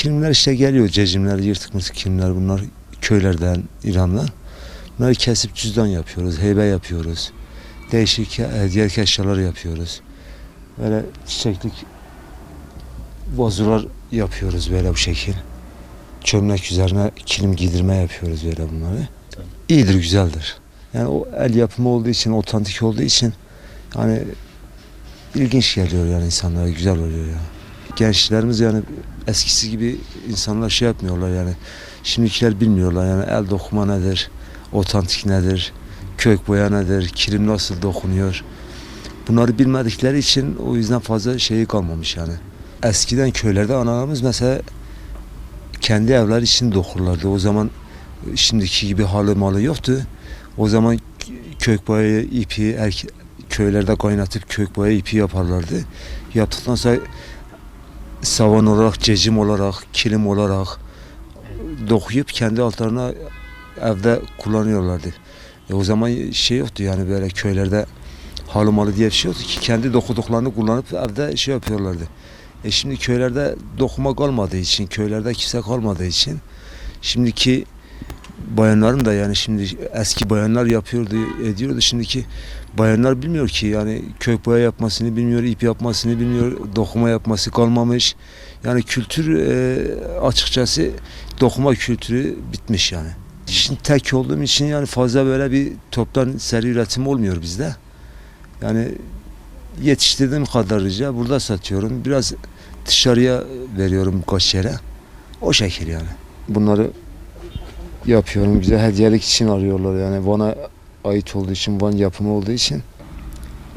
Kilimler işte geliyor, cecimler, yırtık mırtık kilimler bunlar köylerden, İran'dan. Bunları kesip cüzdan yapıyoruz, heybe yapıyoruz. Değişik e, diğer eşyalar yapıyoruz. Böyle çiçeklik vazolar yapıyoruz böyle bu şekil. Çömlek üzerine kilim giydirme yapıyoruz böyle bunları. İyidir, güzeldir. Yani o el yapımı olduğu için, otantik olduğu için yani ilginç geliyor yani insanlara, güzel oluyor yani. Gençlerimiz yani eskisi gibi insanlar şey yapmıyorlar yani. Şimdikiler bilmiyorlar yani el dokuma nedir, otantik nedir, kök boya nedir, kilim nasıl dokunuyor. Bunları bilmedikleri için o yüzden fazla şeyi kalmamış yani. Eskiden köylerde analarımız mesela kendi evler için dokurlardı. O zaman şimdiki gibi halı malı yoktu. O zaman kök boya ipi erke- köylerde kaynatıp kök boya ipi yaparlardı. Yaptıktan sonra savan olarak, cecim olarak, kilim olarak dokuyup kendi altlarına evde kullanıyorlardı. E o zaman şey yoktu yani böyle köylerde halı malı diye bir şey yoktu ki kendi dokuduklarını kullanıp evde şey yapıyorlardı. E şimdi köylerde dokuma kalmadığı için, köylerde kimse kalmadığı için şimdiki bayanların da yani şimdi eski bayanlar yapıyordu, ediyordu. Şimdiki bayanlar bilmiyor ki yani kök boya yapmasını bilmiyor, ip yapmasını bilmiyor, dokuma yapması kalmamış. Yani kültür e, açıkçası dokuma kültürü bitmiş yani. Şimdi tek olduğum için yani fazla böyle bir toptan seri üretim olmuyor bizde. Yani yetiştirdiğim kadarıyla burada satıyorum. Biraz dışarıya veriyorum birkaç yere. O şekil yani. Bunları yapıyorum. Bize hediyelik için arıyorlar yani. Van'a ait olduğu için, Van yapımı olduğu için.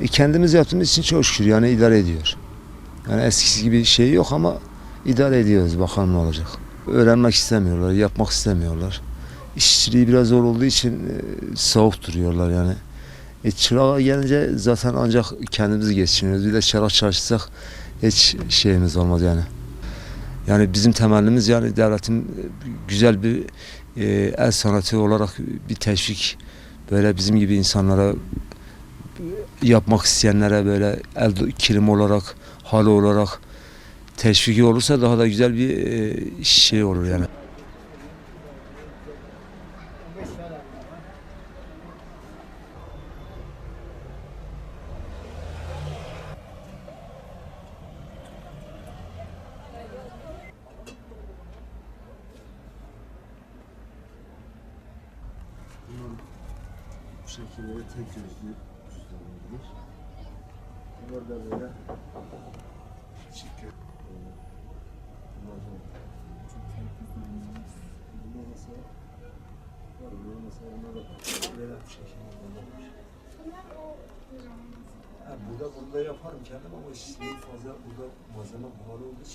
E kendimiz yaptığımız için çok şükür yani idare ediyor. Yani eskisi gibi şey yok ama idare ediyoruz. Bakalım ne olacak. Öğrenmek istemiyorlar, yapmak istemiyorlar. İşçiliği biraz zor olduğu için e, soğuk duruyorlar yani. E çırağa gelince zaten ancak kendimiz geçiniyoruz. Bir de çırak çalışsak hiç şeyimiz olmaz yani. Yani bizim temellimiz yani devletin e, güzel bir e, el sanatı olarak bir teşvik böyle bizim gibi insanlara yapmak isteyenlere böyle el kilim olarak halı olarak teşviki olursa daha da güzel bir e, şey olur yani. Şekilde tek gözlü cüzdanlardır. Bunlar da böyle böyle. Bunlar da Bunlar mesela burada mesela onlar da böyle şekilde bunlar. Ha, burada burada yaparım kendim ama şimdi fazla burada malzeme pahalı olduğu için